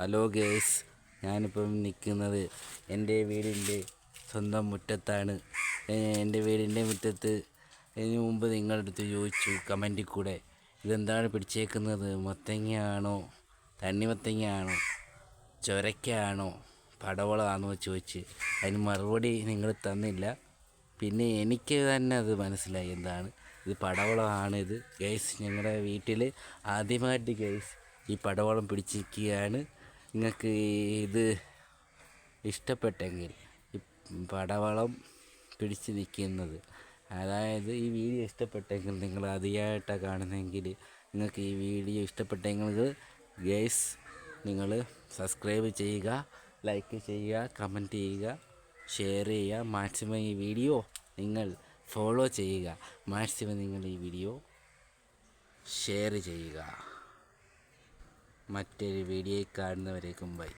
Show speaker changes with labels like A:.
A: Hello guys ഞാനിപ്പം നിൽക്കുന്നത് എന്റെ വീടിന്റെ സ്വന്തം മുറ്റത്താണ്. എന്റെ വീടിന്റെ മുറ്റത്ത് ഇതിന് മുമ്പ് നിങ്ങളുടെ അടുത്ത് ചോദിച്ചു കമന്റിൽ കൂടെ ഇതെന്താണ് പിടിച്ചേക്കുന്നത്? മത്തങ്ങയാണോ? തണ്ണിമത്തങ്ങയാണോ ചൊരക്കയാണോ? പടവളമാണോ? ചോദിച്ച്. അതിന് മറുപടി നിങ്ങൾ തന്നില്ല. പിന്നെ എനിക്ക് തന്നെ അത് മനസ്സിലായി എന്താണ്. ഇത് പടവളമാണ് ഇത്. ഗൈസ് ഞങ്ങളുടെ വീട്ടിൽ ആദ്യമായിട്ട് ഗൈസ് ഈ പടവളം പിടിച്ചിരിക്കുകയാണ്. നിങ്ങൾക്ക് ഇത് ഇഷ്ടപ്പെട്ടെങ്കിൽ പടവളം പിടിച്ച് നിൽക്കുന്നത്. അതായത് ഈ വീഡിയോ ഇഷ്ടപ്പെട്ടെങ്കിൽ നിങ്ങൾ അതിയായിട്ടാണ് കാണുന്നതെങ്കിൽ നിങ്ങൾക്ക് ഈ വീഡിയോ ഇഷ്ടപ്പെട്ടെങ്കിൽ ഗേസ് നിങ്ങൾ സബ്സ്ക്രൈബ് ചെയ്യുക ലൈക്ക് ചെയ്യുക കമന്റ് ചെയ്യുക ഷെയർ ചെയ്യുക. മാക്സിമം ഈ വീഡിയോ നിങ്ങൾ ഫോളോ ചെയ്യുക. മാക്സിമം നിങ്ങൾ ഈ വീഡിയോ ഷെയർ ചെയ്യുക. മറ്റൊരു വീഡിയോയിൽ കാണുന്നവരേക്കും ബൈ